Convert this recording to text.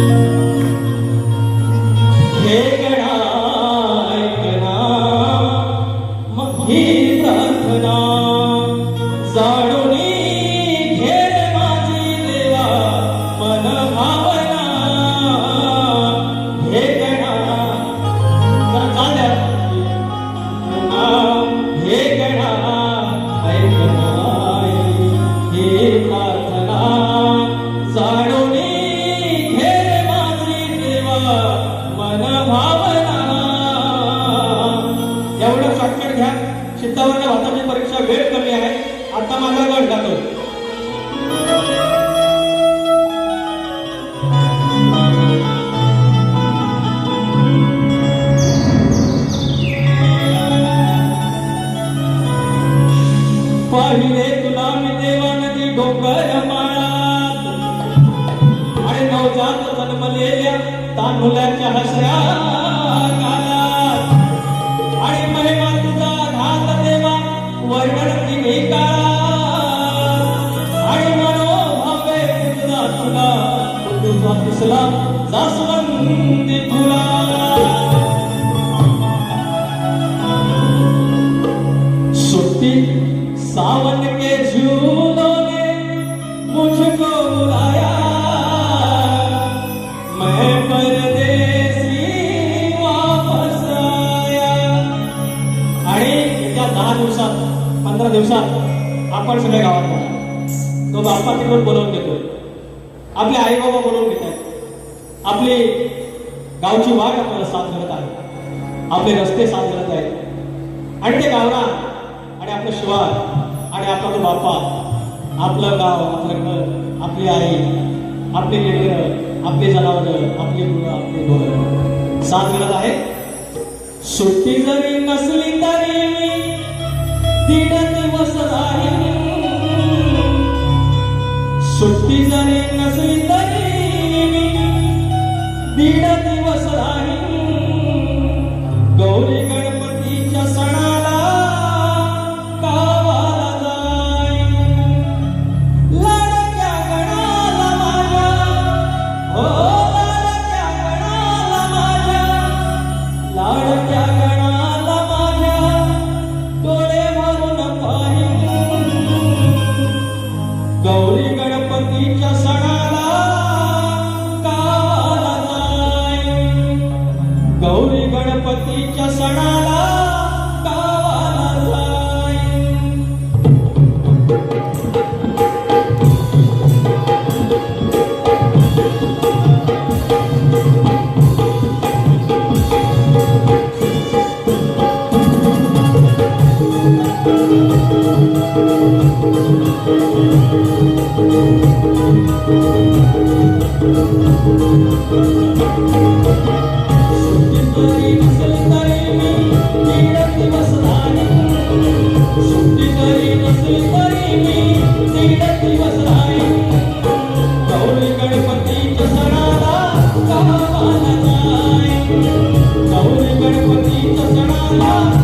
you. माझा पाहिले तुला मी देवा नदी डोंगर माळात. आणि नवजात जन्मलेल्या तांदुल्याच्या हसऱ्या गालात आणि महिमा तुझा घात देवा वर्णन तिन्ही काळात. जास्वंदी तुला. सुट्टी सावन के झूलों ने मुझको बुलाया मैं परदेसी वापस आया. आणि त्या दहा दिवसात पंधरा दिवसात आपण सगळ्या गावात तो बाप्पा तिकडून बोलवून आपले आई बाबा घेत आहेत. आपली गावची वाट आपल्याला साथ करत आहे. आपले रस्ते साथ करत आहेत. आणि ते गावना आणि आपलं शिवार आणि आपला तो बाप्पा आपलं गाव आपलं घर आपली आई आपले लेकर आपले जनावर आपली मुलं आपली घर साथ करत आहे. सुट्टी जरी नसली तरी मी दिवस राहील. सुट्टी जरी गौरी गणपतीच्या सणाला गावाला